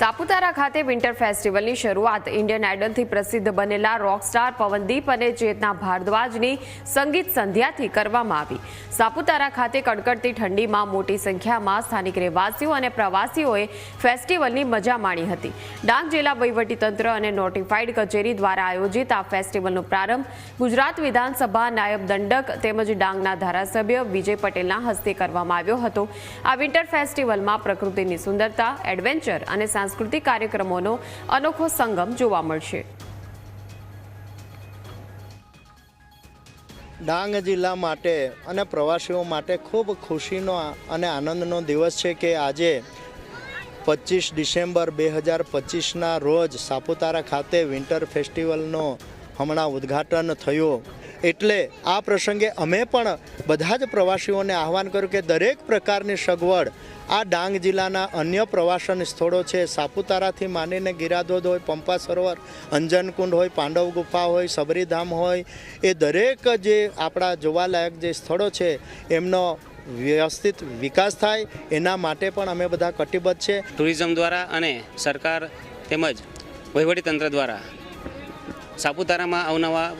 સાપુતારા ખાતે વિન્ટર ફેસ્ટિવલની શરૂઆત ઇન્ડિયન આઇડલથી પ્રસિદ્ધ બનેલા રોકસ્ટાર પવનદીપ અને ચેતના ભારદ્વાજની સંગીત સંધ્યાથી કરવામાં આવી. સાપુતારા ખાતે કડકડતી ઠંડીમાં મોટી સંખ્યામાં સ્થાનિક રહેવાસીઓ અને પ્રવાસીઓએ ફેસ્ટિવલની મજા માણી હતી. ડાંગ જિલ્લા વહીવટીતંત્ર અને નોટિફાઈડ કચેરી દ્વારા આયોજિત આ ફેસ્ટિવલનો પ્રારંભ ગુજરાત વિધાનસભા નાયબ દંડક તેમજ ડાંગના ધારાસભ્ય વિજય પટેલના હસ્તે કરવામાં આવ્યો હતો. આ વિન્ટર ફેસ્ટિવલમાં પ્રકૃતિની સુંદરતા, એડવેન્ચર અને સાંસ્કૃતિક કાર્યક્રમોનો અનોખો સંગમ જોવા મળશે. ડાંગ જિલ્લા માટે અને પ્રવાસીઓ માટે ખૂબ ખુશીનો અને આનંદનો દિવસ છે કે આજે પચીસ ડિસેમ્બર બે હજાર પચીસના રોજ સાપુતારા ખાતે વિન્ટર ફેસ્ટિવલનો હમણાં ઉદ્ઘાટન થયું. એટલે આ પ્રસંગે અમે પણ બધા જ પ્રવાસીઓને આહવાન કર્યું કે દરેક પ્રકારની સગવડ આ ડાંગ જિલ્લાના અન્ય પ્રવાસન સ્થળો છે. સાપુતારાથી માંડીને ગિરાધોધ હોય, પંપા સરોવર, અંજનકુંડ હોય, પાંડવ ગુફા હોય સબરીધામ હોય, એ દરેક જે આપણા જોવાલાયક જે સ્થળો છે, એમનો વ્યવસ્થિત વિકાસ થાય. એના માટે પણ અમે બધા કટિબદ્ધ છે. ટુરિઝમ દ્વારા અને સરકાર તેમજ વહીવટીતંત્ર દ્વારા સાપુતારામાં અવનવા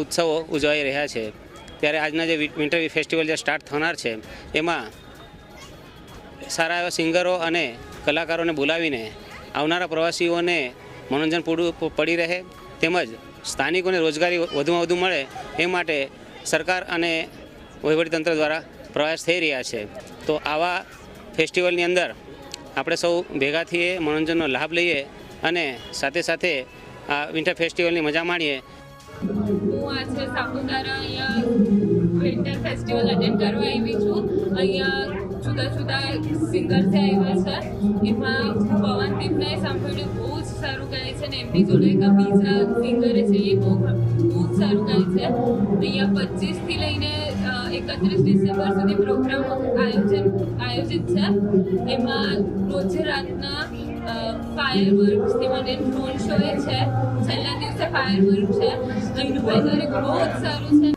ઉત્સવો ઉજવાઈ રહ્યા છે. ત્યારે આજના જે વિન્ટર ફેસ્ટિવલ જે સ્ટાર્ટ થનાર છે, એમાં સારા એવા સિંગરો અને કલાકારોને બોલાવીને આવનારા પ્રવાસીઓને મનોરંજન પૂરું પડી રહે, તેમજ સ્થાનિકોને રોજગારી વધુમાં વધુ મળે, એ માટે સરકાર અને વહીવટીતંત્ર દ્વારા પ્રયાસ થઈ રહ્યા છે. તો આવા ફેસ્ટિવલની અંદર આપણે સૌ ભેગા થઈએ, મનોરંજનનો લાભ લઈએ અને સાથે સાથે આ વિન્ટર ફેસ્ટિવલની મજા માણીએ. આજે સાપુતારા અહીંયા વિન્ટર ફેસ્ટિવલ અટેન્ડ કરવા આવી છું. અહીંયા જુદા જુદા સિંગર્સે આવ્યા છે. એમાં પવનદીપને સાંભળ્યું, બહુ જ સારું ગાય છે ને એમની જોડે એક બીજા સિંગરે છે, એ બહુ બહુ જ સારું ગાય છે. અહીંયા પચીસથી લઈને એકત્રીસ ડિસેમ્બર સુધી પ્રોગ્રામ આયોજન, આયોજિત છે. એમાં રોજે રાતના ફાયર વર્ક્સથી મને ડ્રોન શો છે. છેલ્લા દિવસે ફાયર વર્ક છે અહીંનું વેધર બહુ જ સારું છે.